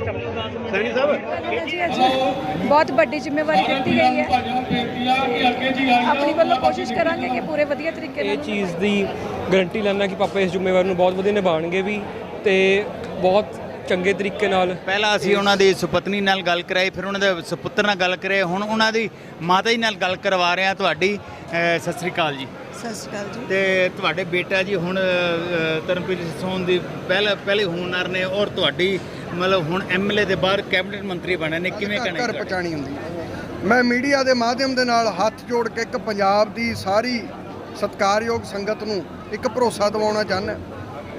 ਸੈਣੀ ਸਾਹਿਬ? ਬਹੁਤ ਵੱਡੀ ਜ਼ਿੰਮੇਵਾਰੀ ਦਿੱਤੀ ਗਈ ਹੈ। ਆਪਣੀ ਵੱਲੋਂ ਕੋਸ਼ਿਸ਼ ਕਰਾਂਗੇ ਕਿ ਪੂਰੇ ਵਧੀਆ ਤਰੀਕੇ ਇਹ ਨਾਲ ਚੀਜ਼ ਦੀ ਗਾਰੰਟੀ ਲੈਣਾ ਕਿ ਪਾਪਾ ਇਸ ਜ਼ਿੰਮੇਵਾਰੀ ਨੂੰ ਬਹੁਤ ਵਧੀਆ ਨਿਭਾਉਣਗੇ ਵੀ ਤੇ ਬਹੁਤ ਚੰਗੇ ਤਰੀਕੇ ਨਾਲ ਪਹਿਲਾਂ ਅਸੀਂ ਉਹਨਾਂ ਦੀ ਸੁਪਤਨੀ ਨਾਲ ਗੱਲ ਕਰਾਈ ਫਿਰ ਉਹਨਾਂ ਦੇ ਸੁਪੁੱਤਰ ਨਾਲ ਗੱਲ ਕਰਾਈ ਹੁਣ ਉਹਨਾਂ ਦੀ ਮਾਤਾ ਜੀ ਨਾਲ ਗੱਲ ਕਰਵਾ ਰਹੇ ਹਾਂ ਤੁਹਾਡੀ। ਸਤਿ ਸ੍ਰੀ ਅਕਾਲ ਜੀ। ਸਤਿ ਸ਼੍ਰੀ ਅਕਾਲ ਜੀ। ਤੇ ਤੁਹਾਡੇ ਬੇਟਾ ਜੀ ਹੁਣ ਅਹ, ਧਰਮਪ੍ਰੀਤ ਸੋਨ ਦੀ ਪਹਿਲੇ ਪਹਿਲੇ ਹੋਣਹਾਰ ਨੇ ਔਰ ਤੁਹਾਡੀ ਮਤਲਬ ਹੁਣ ਐਮਐਲਏ ਦੇ ਬਾਹਰ ਕੈਬਨਿਟ ਮੰਤਰੀ ਬਣੇ ਨੇ ਕਿਵੇਂ ਘਰ ਕਹਿਣਾ ਪਹੁੰਚਾਣੀ ਹੁੰਦੀ ਹੈ। ਮੈਂ ਮੀਡੀਆ ਦੇ ਮਾਧਿਅਮ ਦੇ ਨਾਲ ਹੱਥ ਜੋੜ ਕੇ ਇੱਕ ਪੰਜਾਬ ਦੀ ਸਾਰੀ ਸਤਿਕਾਰਯੋਗ ਸੰਗਤ ਨੂੰ ਇੱਕ ਭਰੋਸਾ ਦਿਵਾਉਣਾ ਚਾਹੁੰਦਾ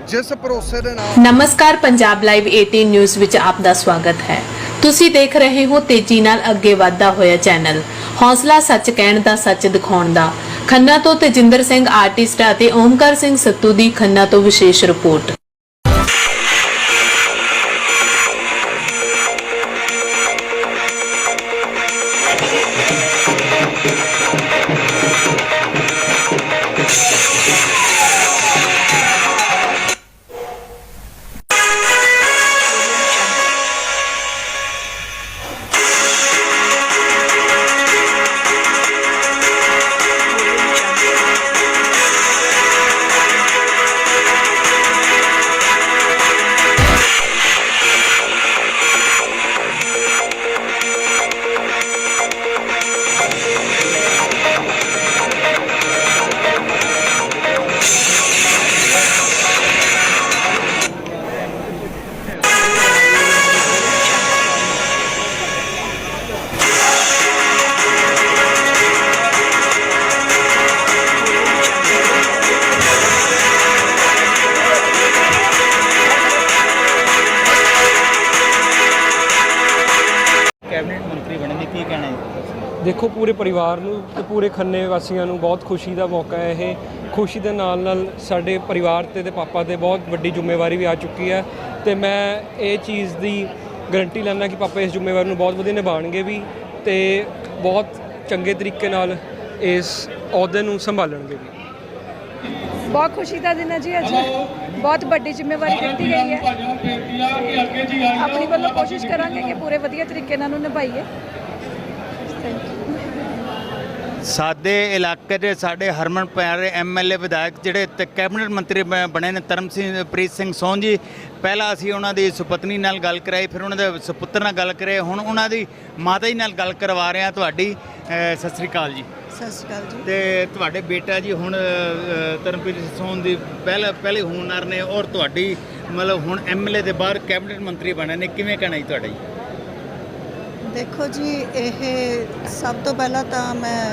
ਜਿਸ ਭਰੋਸੇ ਦੇ ਨਾਲ ਨਮਸਕਾਰ ਪੰਜਾਬ ਲਾਈਵ 18 ਨਿਊਜ਼ ਵਿੱਚ ਆਪ ਦਾ ਸਵਾਗਤ ਹੈ। ਤੁਸੀਂ ਦੇਖ ਰਹੇ ਹੋ ਤੇਜ਼ੀ ਨਾਲ ਅੱਗੇ ਵਧਦਾ ਹੋਇਆ ਚੈਨਲ। ਹੌਸਲਾ ਸੱਚ ਕਹਿਣ ਦਾ, ਸੱਚ ਦਿਖਾਉਣ ਦਾ। ਖੰਨਾ ਤੋਂ ਤੇਜਿੰਦਰ ਸਿੰਘ ਆਰਟਿਸਟ ਅਤੇ ਓਮਕਾਰ ਸਿੰਘ ਸੱਤੂ ਦੀ ਖੰਨਾ ਤੋਂ ਵਿਸ਼ੇਸ਼ ਰਿਪੋਰਟ। ਦੇਖੋ ਪੂਰੇ ਪਰਿਵਾਰ ਨੂੰ ਤੇ ਪੂਰੇ ਖੰਨੇ ਵਾਸੀਆਂ ਨੂੰ ਬਹੁਤ ਖੁਸ਼ੀ ਦਾ ਮੌਕਾ ਹੈ। ਇਹ ਖੁਸ਼ੀ ਦੇ ਨਾਲ ਨਾਲ ਸਾਡੇ ਪਰਿਵਾਰ ਤੇ ਤੇ ਪਾਪਾ ਤੇ ਬਹੁਤ ਵੱਡੀ ਜ਼ਿੰਮੇਵਾਰੀ ਵੀ ਆ ਚੁੱਕੀ ਹੈ ਤੇ ਮੈਂ ਇਹ ਚੀਜ਼ ਦੀ ਗਾਰੰਟੀ ਲੈਣਾ ਕਿ ਪਾਪਾ ਇਸ ਜ਼ਿੰਮੇਵਾਰੀ ਨੂੰ ਬਹੁਤ ਵਧੀਆ ਨਿਭਾਉਣਗੇ ਵੀ ਤੇ ਬਹੁਤ ਚੰਗੇ ਤਰੀਕੇ ਨਾਲ ਇਸ ਅਹੁਦੇ ਨੂੰ ਸੰਭਾਲਣਗੇ ਵੀ। ਬਹੁਤ ਖੁਸ਼ੀ ਦਾ ਦਿਨ ਹੈ ਜੀ ਅੱਜ। ਬਹੁਤ ਵੱਡੀ ਜ਼ਿੰਮੇਵਾਰੀ ਦਿੱਤੀ ਗਈ ਹੈ। ਆਪਣੀ ਵੱਲੋਂ ਕੋਸ਼ਿਸ਼ ਕਰਾਂਗੇ ਕਿ ਪੂਰੇ ਵਧੀਆ ਤਰੀਕੇ ਨਾਲ ਉਹਨੂੰ ਨਿਭਾਈਏ। ਸਾਡੇ ਇਲਾਕੇ ਦੇ ਸਾਡੇ ਹਰਮਨ ਪਿਆਰੇ ਐਮਐਲਏ ਵਿਧਾਇਕ ਜਿਹੜੇ ਤੇ ਕੈਬਨਿਟ ਮੰਤਰੀ ਬ- ਬਣੇ ਨੇ ਧਰਮ ਸਿੰਘ ਪ੍ਰੀਤ ਸਿੰਘ ਸੋਨ ਜੀ। ਪਹਿਲਾਂ ਅਸੀਂ ਉਹਨਾਂ ਦੀ ਸੁਪਤਨੀ ਨਾਲ ਗੱਲ ਕਰਾਈ ਫਿਰ ਉਹਨਾਂ ਦੇ ਸੁਪੁੱਤਰ ਨਾਲ ਗੱਲ ਕਰਾਈ। ਹੁਣ ਉਹਨਾਂ ਦੀ ਮਾਤਾ ਜੀ ਨਾਲ ਗੱਲ ਕਰਵਾ ਰਹੇ ਹਾਂ ਤੁਹਾਡੀ। ਸਤਿ ਸ੍ਰੀ ਅਕਾਲ ਜੀ। ਸਤਿ ਸ਼੍ਰੀ ਅਕਾਲ ਜੀ। ਤੇ ਤੁਹਾਡੇ ਬੇਟਾ ਜੀ ਹੁਣ ਅਹ, ਧਰਮਪ੍ਰੀਤ ਸੋਨ ਦੀ ਪਹਿਲੇ ਪਹਿਲੇ ਹੋਣਹਾਰ ਨੇ ਔਰ ਤੁਹਾਡੀ ਮਤਲਬ ਹੁਣ ਐਮਐਲਏ ਦੇ ਬਾਹਰ ਕੈਬਨਿਟ ਮੰਤਰੀ ਬਣੇ ਨੇ। ਕਿਵੇਂ ਕਹਿਣਾ ਜੀ ਤੁਹਾਡਾ ਜੀ? ਦੇਖੋ ਜੀ ਇਹ ਸਭ ਤੋਂ ਪਹਿਲਾਂ ਤਾਂ ਮੈਂ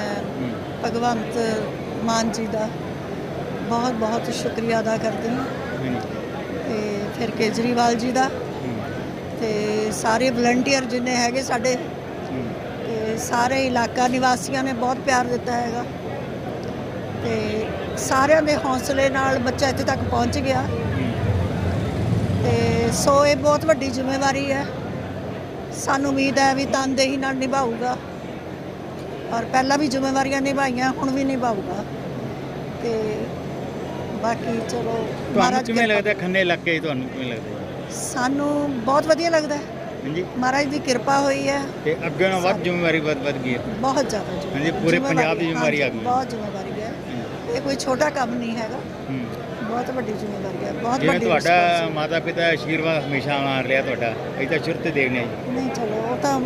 ਭਗਵੰਤ ਮਾਨ ਜੀ ਦਾ ਬਹੁਤ ਬਹੁਤ ਸ਼ੁਕਰੀਆ ਅਦਾ ਕਰਦੀ ਹਾਂ। ਤੇ ਫਿਰ ਕੇਜਰੀਵਾਲ ਜੀ ਦਾ। ਤੇ ਸਾਰੇ ਵਲੰਟੀਅਰ ਜਿੰਨੇ ਹੈਗੇ ਸਾਡੇ ਤੇ ਸਾਰੇ ਇਲਾਕਾ ਨਿਵਾਸੀਆਂ ਨੇ ਬਹੁਤ ਪਿਆਰ ਦਿੱਤਾ ਹੈਗਾ। ਤੇ ਸਾਰਿਆਂ ਦੇ ਹੌਸਲੇ ਨਾਲ ਬੱਚਾ ਇੱਥੇ ਤੱਕ ਪਹੁੰਚ ਗਿਆ। ਤੇ ਸੋ ਇਹ ਬਹੁਤ ਵੱਡੀ ਜ਼ਿੰਮੇਵਾਰੀ ਹੈ। ਸਾਨੂੰ ਉਮੀਦ ਹੈ ਵੀ ਤਨਦੇਹੀ ਨਾਲ ਨਿਭਾਊਗਾ। ਔਰ ਪਹਿਲਾਂ ਵੀ ਜ਼ਿੰਮੇਵਾਰੀਆਂ ਨਿਭਾਈਆਂ ਹੁਣ ਵੀ ਨਿਭਾਊਗਾ। ਤੇ ਬਾਕੀ ਚਲੋ ਤੁਹਾਨੂੰ ਮਹਾਰਾਜ ਕਿਵੇਂ ਕਿਰਪਾ- ਲੱਗਦਾ ਖੰਨੇ ਇਲਾਕੇ 'ਚ ਤੁਹਾਨੂੰ ਕਿਵੇਂ ਲੱਗਦਾ? ਸਾਨੂੰ ਬਹੁਤ ਵਧੀਆ ਲੱਗਦਾ। ਹੈ ਹਾਂਜੀ। ਮਹਾਰਾਜ ਦੀ ਕਿਰਪਾ ਹੋਈ ਹੈ। ਤੇ ਅੱਗੇ ਨਾਲੋਂ ਵੱਧ ਜ਼ਿੰਮੇਵਾਰੀ ਵੱਧ ਵੱਧ ਗਈ ਹੈ। ਬਹੁਤ ਜ਼ਿਆਦਾ ਜ਼ਿੰਮੇਵਾਰੀ- ਹਾਂਜੀ, ਪੂਰੇ ਪੰਜਾਬ ਦੀ ਜ਼ਿੰਮੇਵਾਰੀ ਆ ਗਈ। ਬਹੁਤ ਜ਼ਿੰਮੇਵਾਰੀ ਹੈ। ਇਹ ਕੋਈ ਛੋਟਾ ਕੰਮ ਨਹੀਂ ਹੈਗਾ। ਹੂੰ। ਬਹੁਤ ਵੱਡੀ ਜ਼ਿੰਮੇਵਾਰੀ ਹੈ ਬਹੁਤ ਜਿਵੇਂ ਵੱਡੀ ਤੁਹਾਡਾ responsibility। ਮਾਤਾ ਪਿਤਾ ਆਸ਼ੀਰਵਾਦ ਹਮੇਸ਼ਾ ਮਾਰ ਲਿਆ ਤੁਹਾਡਾ ਅਸੀਂ ਤਾਂ ਸ਼ੁਰੂ ਤੇ ਦੇਖਨੇ ਜੀ। ਨਹੀਂ ਚਲੋ ਉਹ ਤਾਂ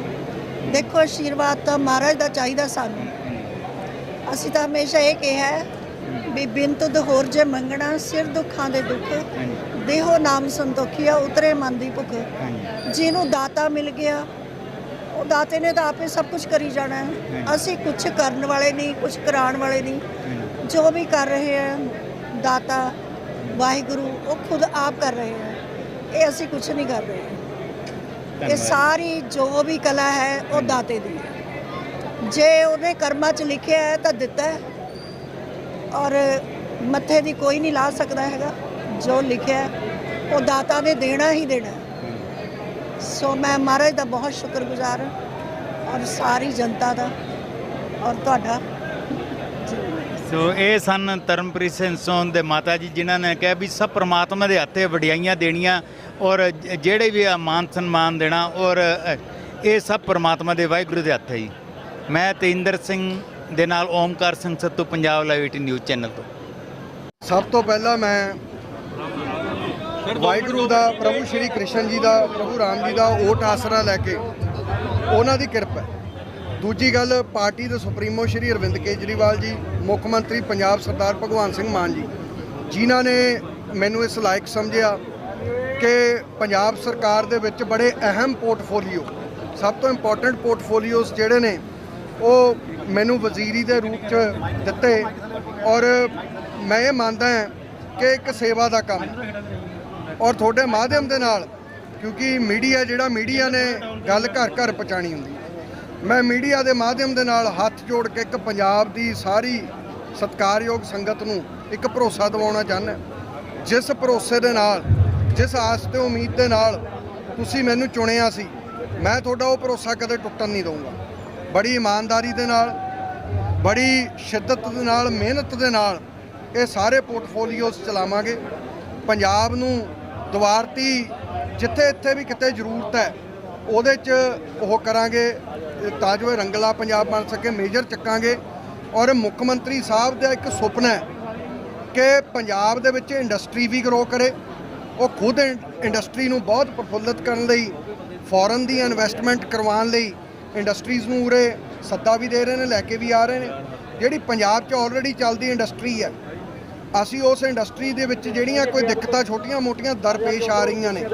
ਦੇਖੋ ਆਸ਼ੀਰਵਾਦ ਤਾਂ ਮਹਾਰਾਜ ਦਾ ਚਾਹੀਦਾ ਸਾਨੂੰ। ਅਸੀਂ ਤਾਂ ਹਮੇਸ਼ਾ ਇਹ ਕਿਹਾ ਹੈ ਵੀ ਬਿਨ ਤੁਧ ਹੋਰ ਜੇ ਮੰਗਣਾ ਸਿਰ ਦੁੱਖਾਂ ਦੇ ਦੁੱਖ ਹਾਂਜੀ। ਦੇਹੋ ਨਾਮ ਸੰਤੋਖੀਆ ਉਤਰੇ ਮਨ ਦੀ ਭੁੱਖ। ਹਾਂਜੀ। ਜਿਹਨੂੰ ਦਾਤਾ ਮਿਲ ਗਿਆ ਉਹ ਦਾਤੇ ਨੇ ਤਾਂ ਆਪੇ ਸਭ ਕੁਝ ਕਰੀ ਜਾਣਾ ਹੈ। ਹਾਂਜੀ। ਅਸੀਂ ਕੁਝ ਕਰਨ ਵਾਲੇ ਨਹੀਂ ਕੁਝ ਕਰਾਉਣ ਵਾਲੇ ਨਹੀਂ। ਹਾਂਜੀ। ਜੋ ਵੀ ਕਰ ਰਹੇ ਹੈ ਦਾਤਾ ਵਾਹਿਗੁਰੂ ਉਹ ਖੁਦ ਆਪ ਕਰ ਰਹੇ ਹੈ। ਇਹ ਅਸੀਂ ਕੁਝ ਨਹੀਂ ਕਰ ਰਹੇ। ਇਹ ਸਾਰੀ ਜੋ ਵੀ ਕਲਾ ਹੈ ਉਹ ਦਾਤੇ ਦੀ ਹੈ। ਜੇ ਉਹਨੇ ਕਰਮਾਂ 'ਚ ਲਿਖਿਆ ਹੈ ਤਾਂ ਦਿੱਤਾ ਹੈ। ਔਰ ਮੱਥੇ ਦੀ ਕੋਈ ਨਹੀਂ ਲਾ ਸਕਦਾ ਹੈਗਾ। ਜੋ ਲਿਖਿਆ ਉਹ ਦਾਤਾ ਨੇ ਦੇਣਾ ਹੀ ਦੇਣਾ। ਸੋ ਮੈਂ ਮਹਾਰਾਜ ਦਾ ਬਹੁਤ ਸ਼ੁਕਰਗੁਜ਼ਾਰ ਹਾਂ। ਔਰ ਸਾਰੀ ਜਨਤਾ ਦਾ। ਔਰ ਤੁਹਾਡਾ। ਸੋ ਇਹ ਸਨ ਧਰਮਪ੍ਰੀਤ ਸਿੰਘ ਸੋਨ ਦੇ ਮਾਤਾ ਜੀ, ਜਿਨ੍ਹਾਂ ਨੇ ਕਿਹਾ ਵੀ ਸਭ ਪ੍ਰਮਾਤਮਾ ਦੇ ਹੱਥੇ ਵਡਿਆਈਆਂ ਦੇਣੀਆਂ ਔਰ ਜਿਹੜੇ ਵੀ ਆ ਮਾਨ ਸਨਮਾਨ ਦੇਣਾ ਔਰ ਇਹ ਸਭ ਪ੍ਰਮਾਤਮਾ ਦੇ ਵਾਹਿਗੁਰੂ ਦੇ ਹੱਥ ਹੈ ਜੀ ਮੈਂ ਤੇਂਦਰ ਸਿੰਘ ਦੇ ਨਾਲ Omkar Singh Sattu, Punjab live 18 news channel ਤੋਂ ਸਭ ਤੋਂ ਪਹਿਲਾਂ ਮੈਂ ਵਾਹਿਗੁਰੂ ਦਾ, ਪ੍ਰਭੂ ਸ਼੍ਰੀ ਕ੍ਰਿਸ਼ਨ ਜੀ ਦਾ, ਪ੍ਰਭੂ ਰਾਮ ਜੀ ਦਾ ਓਟ ਆਸਰਾ ਲੈ ਕੇ ਉਹਨਾਂ ਦੀ ਕਿਰਪਾ ਹੈ। ਦੂਜੀ ਗੱਲ, ਪਾਰਟੀ ਦੇ ਸੁਪਰੀਮੋ ਸ਼੍ਰੀ ਅਰਵਿੰਦ ਕੇਜਰੀਵਾਲ ਜੀ, ਮੁੱਖ ਮੰਤਰੀ ਪੰਜਾਬ ਸਰਦਾਰ ਭਗਵੰਤ ਸਿੰਘ ਮਾਨ ਜੀ, ਜਿਨ੍ਹਾਂ ਨੇ ਮੈਨੂੰ ਇਸ ਲਾਇਕ ਸਮਝਿਆ ਕਿ ਪੰਜਾਬ ਸਰਕਾਰ ਦੇ ਵਿੱਚ ਬੜੇ ਅਹਿਮ ਪੋਰਟਫੋਲੀਓ, ਸਭ ਤੋਂ ਇੰਪੋਰਟੈਂਟ ਪੋਰਟਫੋਲੀਓਸ ਜਿਹੜੇ ਨੇ, ਉਹ ਮੈਨੂੰ ਵਜ਼ੀਰੀ ਦੇ ਰੂਪ 'ਚ ਦਿੱਤੇ ਔਰ ਮੈਂ ਇਹ ਮੰਨਦਾ ਹਾਂ ਕਿ ਇੱਕ ਸੇਵਾ ਦਾ ਕੰਮ ਔਰ ਤੁਹਾਡੇ ਮਾਧਿਅਮ ਦੇ ਨਾਲ, ਕਿਉਂਕਿ ਮੀਡੀਆ ਜਿਹੜਾ ਮੀਡੀਆ ਨੇ ਗੱਲ ਘਰ ਘਰ ਪਹੁੰਚਾਣੀ ਹੁੰਦੀ ਮੈਂ ਮੀਡੀਆ ਦੇ ਮਾਧਿਅਮ ਦੇ ਨਾਲ ਹੱਥ ਜੋੜ ਕੇ ਇੱਕ ਪੰਜਾਬ ਦੀ ਸਾਰੀ ਸਤਿਕਾਰਯੋਗ ਸੰਗਤ ਨੂੰ ਇੱਕ ਭਰੋਸਾ ਦਿਵਾਉਣਾ ਚਾਹੁੰਦਾ ਜਿਸ ਭਰੋਸੇ ਦੇ ਨਾਲ, ਜਿਸ ਆਸ ਤੇ ਉਮੀਦ ਦੇ ਨਾਲ ਤੁਸੀਂ ਮੈਨੂੰ ਚੁਣਿਆ ਸੀ, ਮੈਂ ਤੁਹਾਡਾ ਉਹ ਭਰੋਸਾ ਕਦੇ ਟੁੱਟਣ ਨਹੀਂ ਦਊਂਗਾ। ਬੜੀ ਇਮਾਨਦਾਰੀ ਦੇ ਨਾਲ, ਬੜੀ ਸ਼ਿੱਦਤ ਦੇ ਨਾਲ, ਮਿਹਨਤ ਦੇ ਨਾਲ ਇਹ ਸਾਰੇ ਪੋਰਟਫੋਲੀਓਸ ਚਲਾਵਾਂਗੇ। ਪੰਜਾਬ ਨੂੰ ਦੁਆਰਤੀ ਜਿੱਥੇ ਇੱਥੇ ਵੀ ਕਿਤੇ ਜ਼ਰੂਰਤ ਹੈ, ਉਹਦੇ 'ਚ ਉਹ ਕਰਾਂਗੇ। ਤਾਂ ਜੋ ਇਹ ਰੰਗਲਾ ਪੰਜਾਬ ਬਣ ਸਕੇ, ਮੇਜਰ ਚੱਕਾਂਗੇ। ਔਰ ਮੁੱਖ ਮੰਤਰੀ ਸਾਹਿਬ ਦਾ ਇੱਕ ਸੁਪਨਾ ਹੈ ਕਿ ਪੰਜਾਬ ਦੇ ਵਿੱਚ ਇੰਡਸਟਰੀ ਵੀ ਗਰੋ ਕਰੇ। ਉਹ ਖੁਦ ਇੰਡਸਟਰੀ ਨੂੰ ਬਹੁਤ ਪ੍ਰਫੁੱਲਤ ਕਰਨ ਲਈ ਫੋਰਨ ਦੀ ਇਨਵੈਸਟਮੈਂਟ ਕਰਵਾਉਣ ਲਈ ਇੰਡਸਟਰੀਜ਼ ਨੂੰ ਉਰੇ ਸੱਦਾ ਵੀ ਦੇ ਰਹੇ ਨੇ, ਲੈ ਕੇ ਵੀ ਆ ਰਹੇ ਨੇ। ਜਿਹੜੀ ਪੰਜਾਬ 'ਚ ਆਲਰੇਡੀ ਚੱਲਦੀ ਇੰਡਸਟਰੀ ਹੈ, ਅਸੀਂ ਉਸ ਇੰਡਸਟਰੀ ਦੇ ਵਿੱਚ ਜਿਹੜੀਆਂ ਕੋਈ ਦਿੱਕਤਾਂ ਛੋਟੀਆਂ-ਮੋਟੀਆਂ ਦਰਪੇਸ਼ ਆ ਰਹੀਆਂ ਨੇ,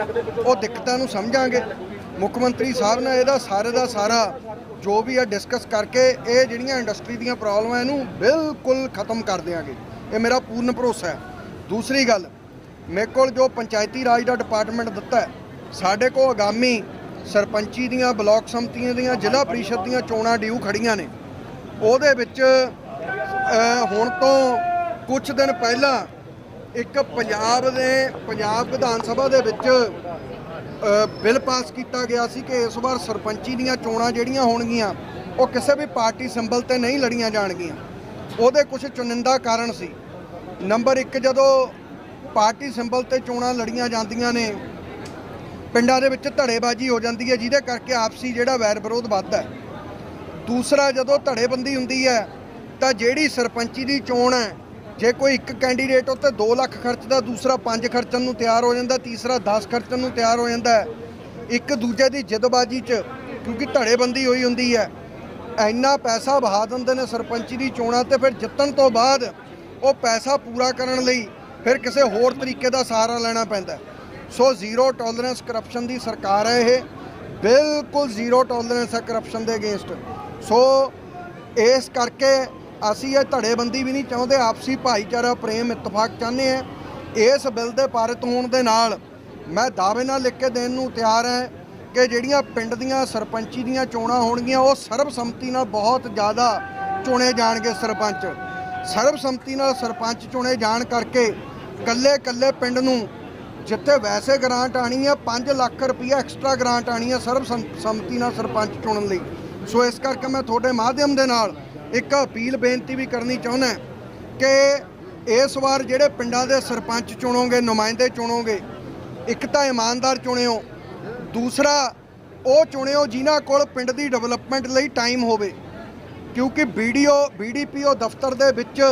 ਉਹ ਦਿੱਕਤਾਂ ਨੂੰ ਸਮਝਾਂਗੇ। ਮੁੱਖ ਮੰਤਰੀ ਸਾਹਿਬ ਨੇ ਇਹਦਾ ਸਾਰੇ ਦਾ ਸਾਰਾ ਜੋ ਵੀ ਹੈ ਡਿਸਕਸ ਕਰਕੇ ਇਹ ਜਿਹੜੀਆਂ ਇੰਡਸਟਰੀ ਦੀਆਂ ਪ੍ਰੋਬਲਮਾਂ ਇਹਨੂੰ ਬਿਲਕੁਲ ਖਤਮ ਕਰ ਦਿਆਂਗੇ। ਇਹ ਮੇਰਾ ਪੂਰਨ ਭਰੋਸਾ ਹੈ। ਦੂਸਰੀ ਗੱਲ, ਮੇਰੇ ਕੋਲ ਜੋ ਪੰਚਾਇਤੀ ਰਾਜ ਦਾ ਡਿਪਾਰਟਮੈਂਟ ਦਿੱਤਾ ਹੈ, ਸਾਡੇ ਕੋਲ ਆਗਾਮੀ ਸਰਪੰਚੀ ਦੀਆਂ, ਬਲਾਕ ਸੰਮਤੀਆਂ ਦੀਆਂ, ਜ਼ਿਲ੍ਹਾ ਪ੍ਰੀਸ਼ਦ ਦੀਆਂ ਚੋਣਾਂ ਡਿਊ ਖੜੀਆਂ ਨੇ। ਉਹਦੇ ਵਿੱਚ ਹੁਣ ਤੋਂ ਕੁਝ ਦਿਨ ਪਹਿਲਾਂ ਇੱਕ ਪੰਜਾਬ ਦੇ, ਪੰਜਾਬ ਵਿਧਾਨ ਸਭਾ ਦੇ ਵਿੱਚ ਬਿੱਲ ਪਾਸ ਕੀਤਾ ਗਿਆ ਸੀ ਕਿ ਇਸ ਵਾਰ ਸਰਪੰਚੀ ਦੀਆਂ ਚੋਣਾਂ ਜਿਹੜੀਆਂ ਹੋਣਗੀਆਂ, ਉਹ ਕਿਸੇ ਵੀ ਪਾਰਟੀ ਸਿੰਬਲ ਤੇ ਨਹੀਂ ਲੜੀਆਂ ਜਾਣਗੀਆਂ। ਉਹਦੇ ਕੁਝ ਚੁਨਿੰਦਾ ਕਾਰਨ ਸੀ। ਨੰਬਰ 1 ਜਦੋਂ ਪਾਰਟੀ ਸਿੰਬਲ ਤੇ ਚੋਣਾਂ ਲੜੀਆਂ ਜਾਂਦੀਆਂ ਨੇ, ਪਿੰਡਾਂ ਦੇ ਵਿੱਚ ਧੜੇਬਾਜ਼ੀ ਹੋ ਜਾਂਦੀ ਹੈ, ਜਿਹਦੇ ਕਰਕੇ ਆਪਸੀ ਜਿਹੜਾ ਵੈਰ ਵਿਰੋਧ ਵੱਧਦਾ ਹੈ। ਦੂਸਰਾ, ਜਦੋਂ ਧੜੇਬੰਦੀ ਹੁੰਦੀ ਹੈ, ਤਾਂ ਜਿਹੜੀ ਸਰਪੰਚੀ ਦੀ ਚੋਣ ਹੈ ਜੇ ਕੋਈ ਇੱਕ ਕੈਂਡੀਡੇਟ ਉੱਤੇ 2 ਲੱਖ ਖਰਚਦਾ ਦੂਸਰਾ 5 ਖਰਚਣ ਨੂੰ ਤਿਆਰ ਹੋ ਜਾਂਦਾ, ਤੀਸਰਾ 10 ਖਰਚਣ ਨੂੰ ਤਿਆਰ ਹੋ ਜਾਂਦਾ ਇੱਕ ਦੂਜੇ ਦੀ ਜਿੱਦਬਾਜ਼ੀ 'ਚ ਕਿਉਂਕਿ ਧੜੇਬੰਦੀ ਹੋਈ ਹੁੰਦੀ ਹੈ। ਇੰਨਾ ਪੈਸਾ ਵਹਾ ਦਿੰਦੇ ਨੇ ਸਰਪੰਚੀ ਦੀ ਚੋਣਾਂ ਤੇ, ਫਿਰ ਜਿੱਤਣ ਤੋਂ ਬਾਅਦ ਉਹ ਪੈਸਾ ਪੂਰਾ ਕਰਨ ਲਈ ਫਿਰ ਕਿਸੇ ਹੋਰ ਤਰੀਕੇ ਦਾ ਸਹਾਰਾ ਲੈਣਾ ਪੈਂਦਾ ਸੋ ਜ਼ੀਰੋ ਟੋਲਰੈਂਸ ਕਰਪਸ਼ਨ ਦੀ ਸਰਕਾਰ ਹੈ ਇਹ। ਬਿਲਕੁਲ ਜ਼ੀਰੋ ਟੋਲਰੈਂਸ ਹੈ ਕਰਪਸ਼ਨ ਦੇ ਅਗੇਂਸਟ। ਸੋ ਇਸ ਕਰਕੇ ਅਸੀਂ ਇਹ ਧੜੇਬੰਦੀ ਵੀ ਨਹੀਂ ਚਾਹੁੰਦੇ, ਆਪਸੀ ਭਾਈਚਾਰਾ, ਪ੍ਰੇਮ, ਇਤਫਾਕ ਚਾਹੁੰਦੇ ਆ ਇਸ ਬਿੱਲ ਦੇ ਪਾਰਿਤ ਹੋਣ ਦੇ ਨਾਲ ਮੈਂ ਦਾਅਵੇ ਨਾਲ ਲਿਖ ਕੇ ਦੇਣ ਨੂੰ ਤਿਆਰ ਹਾਂ ਕਿ ਜਿਹੜੀਆਂ ਪਿੰਡ ਦੀਆਂ ਸਰਪੰਚੀ ਦੀਆਂ ਚੋਣਾਂ ਹੋਣਗੀਆਂ, ਉਹ ਸਰਬਸੰਮਤੀ ਨਾਲ ਬਹੁਤ ਜ਼ਿਆਦਾ ਚੁਣੇ ਜਾਣਗੇ ਸਰਪੰਚ। ਸਰਬਸੰਮਤੀ ਨਾਲ ਸਰਪੰਚ ਚੁਣੇ ਜਾਣ ਕਰਕੇ ਕੱਲੇ ਕੱਲੇ ਪਿੰਡ ਨੂੰ ਜਿੱਥੇ ਵੈਸੇ ਗ੍ਰਾਂਟ ਆਣੀ ਹੈ 5 ਲੱਖ ਰੁਪਈਆ ਐਕਸਟਰਾ ਗ੍ਰਾਂਟ ਆਣੀ ਹੈ ਸਰਬ ਸੰਮਤੀ ਨਾਲ ਸਰਪੰਚ ਚੁਣਨ ਲਈ। ਸੋ ਇਸ ਕਰਕੇ ਮੈਂ ਤੁਹਾਡੇ ਮਾਧਿਅਮ ਦੇ ਨਾਲ ਇੱਕ ਅਪੀਲ ਬੇਨਤੀ ਵੀ ਕਰਨੀ ਚਾਹੁੰਦਾ ਕਿ ਇਸ ਵਾਰ ਜਿਹੜੇ ਪਿੰਡਾਂ ਦੇ ਸਰਪੰਚ ਚੁਣੋਗੇ, ਨੁਮਾਇੰਦੇ ਚੁਣੋਗੇ, ਇੱਕ ਤਾਂ ਇਮਾਨਦਾਰ ਚੁਣਿਓ, ਦੂਸਰਾ ਉਹ ਚੁਣਿਓ ਜਿਨ੍ਹਾਂ ਕੋਲ ਪਿੰਡ ਦੀ ਡਿਵੈਲਪਮੈਂਟ ਲਈ ਟਾਈਮ ਹੋਵੇ। ਕਿਉਂਕਿ ਵੀਡੀਓ ਬੀਡੀਪੀਓ ਦਫ਼ਤਰ ਦੇ ਵਿੱਚ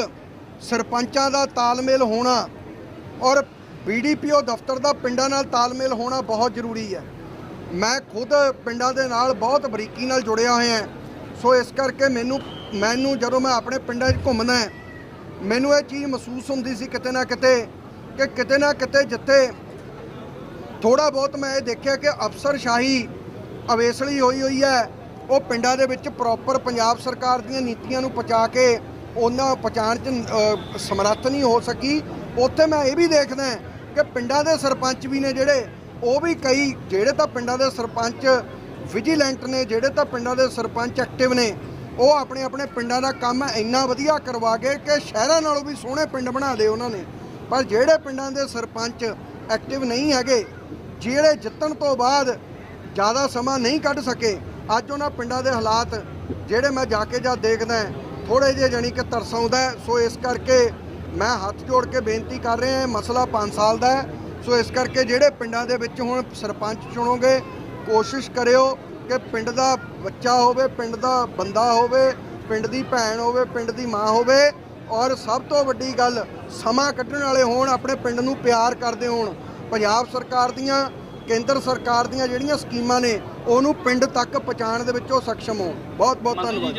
ਸਰਪੰਚਾਂ ਦਾ ਤਾਲਮੇਲ ਹੋਣਾ ਔਰ ਬੀਡੀਪੀਓ ਦਫ਼ਤਰ ਦਾ ਪਿੰਡਾਂ ਨਾਲ ਤਾਲਮੇਲ ਹੋਣਾ ਬਹੁਤ ਜ਼ਰੂਰੀ ਹੈ। ਮੈਂ ਖੁਦ ਪਿੰਡਾਂ ਦੇ ਨਾਲ ਬਹੁਤ ਬਰੀਕੀ ਨਾਲ ਜੁੜਿਆ ਹੋਇਆ ਹਾਂ। ਸੋ ਇਸ ਕਰਕੇ ਮੈਨੂੰ ਮੈਨੂੰ ਜਦੋਂ ਮੈਂ ਆਪਣੇ ਪਿੰਡਾਂ 'ਚ ਘੁੰਮਦਾ ਮੈਨੂੰ ਇਹ ਚੀਜ਼ ਮਹਿਸੂਸ ਹੁੰਦੀ ਸੀ ਕਿਤੇ ਨਾ ਕਿਤੇ ਕਿ ਕਿਤੇ ਨਾ ਕਿਤੇ ਜਿੱਥੇ ਥੋੜਾ ਬਹੁਤ ਮੈਂ ਇਹ ਦੇਖਿਆ ਕਿ ਅਫਸਰਸ਼ਾਹੀ ਅਵੇਸਲੀ ਹੋਈ ਹੋਈ ਹੈ, ਉਹ ਪਿੰਡਾਂ ਦੇ ਵਿੱਚ ਪ੍ਰੋਪਰ ਪੰਜਾਬ ਸਰਕਾਰ ਦੀਆਂ ਨੀਤੀਆਂ ਨੂੰ ਪਹੁੰਚਾ ਕੇ ਉਹਨਾਂ ਪਹੁੰਚਾਉਣ 'ਚ ਸਮਰੱਥ ਨਹੀਂ ਹੋ ਸਕੀ। ਉੱਥੇ ਮੈਂ ਇਹ ਵੀ ਦੇਖਦਾ ਕਿ ਪਿੰਡਾਂ ਦੇ ਸਰਪੰਚ ਵੀ ਨੇ ਜਿਹੜੇ, ਉਹ ਵੀ ਕਈ, ਜਿਹੜੇ ਤਾਂ ਪਿੰਡਾਂ ਦੇ ਸਰਪੰਚ ਵਿਜੀਲੈਂਟ ਨੇ ਜਿਹੜੇ ਤਾਂ ਪਿੰਡਾਂ ਦੇ ਸਰਪੰਚ ਐਕਟਿਵ ਨੇ, ਉਹ ਆਪਣੇ ਆਪਣੇ ਪਿੰਡਾਂ ਦਾ ਕੰਮ ਇੰਨਾ ਵਧੀਆ ਕਰਵਾ ਕੇ ਕਿ ਸ਼ਹਿਰਾਂ ਨਾਲੋਂ ਵੀ ਸੋਹਣੇ ਪਿੰਡ ਬਣਾ ਦੇ ਉਹਨਾਂ ਨੇ। ਪਰ ਜਿਹੜੇ ਪਿੰਡਾਂ ਦੇ ਸਰਪੰਚ ਐਕਟਿਵ ਨਹੀਂ ਹੈਗੇ, ਜਿਹੜੇ ਜਿੱਤਣ ਤੋਂ ਬਾਅਦ ਜ਼ਿਆਦਾ ਸਮਾਂ ਨਹੀਂ ਕੱਢ ਸਕੇ, ਅੱਜ ਉਹਨਾਂ ਪਿੰਡਾਂ ਦੇ ਹਾਲਾਤ ਜਿਹੜੇ ਮੈਂ ਜਾ ਕੇ ਜਦ ਦੇਖਦਾ ਥੋੜੇ ਜਿਹੇ ਜਾਣੀ ਕਿ ਤਰਸ ਆਉਂਦਾ ਸੋ ਇਸ ਕਰਕੇ ਮੈਂ ਹੱਥ ਜੋੜ ਕੇ ਬੇਨਤੀ ਕਰ ਰਿਹਾ ਹਾਂ ਮਸਲਾ 5 ਸਾਲ ਦਾ ਸੋ ਇਸ ਕਰਕੇ ਜਿਹੜੇ ਪਿੰਡਾਂ ਦੇ ਵਿੱਚ ਹੁਣ ਸਰਪੰਚ ਚੁਣੋਗੇ ਕੋਸ਼ਿਸ਼ ਕਰਿਓ ਕਿ ਪਿੰਡ ਦਾ ਬੱਚਾ ਹੋਵੇ ਪਿੰਡ ਦਾ ਬੰਦਾ ਹੋਵੇ ਪਿੰਡ ਦੀ ਭੈਣ ਹੋਵੇ ਪਿੰਡ ਦੀ ਮਾਂ ਹੋਵੇ ਔਰ ਸਭ ਤੋਂ ਵੱਡੀ ਗੱਲ ਸਮਾਂ ਕੱਢਣ ਵਾਲੇ ਹੋਣ ਆਪਣੇ ਪਿੰਡ ਨੂੰ ਪਿਆਰ ਕਰਦੇ ਹੋਣ। ਪੰਜਾਬ ਸਰਕਾਰ ਦੀਆਂ ਕੇਂਦਰ ਸਰਕਾਰ ਦੀਆਂ ਜਿਹੜੀਆਂ ਸਕੀਮਾਂ ਨੇ ਉਹਨੂੰ ਪਿੰਡ ਤੱਕ ਪਹੁੰਚਾਉਣ ਦੇ ਵਿੱਚ ਉਹ ਸક્ષਮ ਹੋਣ। ਬਹੁਤ ਬਹੁਤ ਧੰਨਵਾਦ।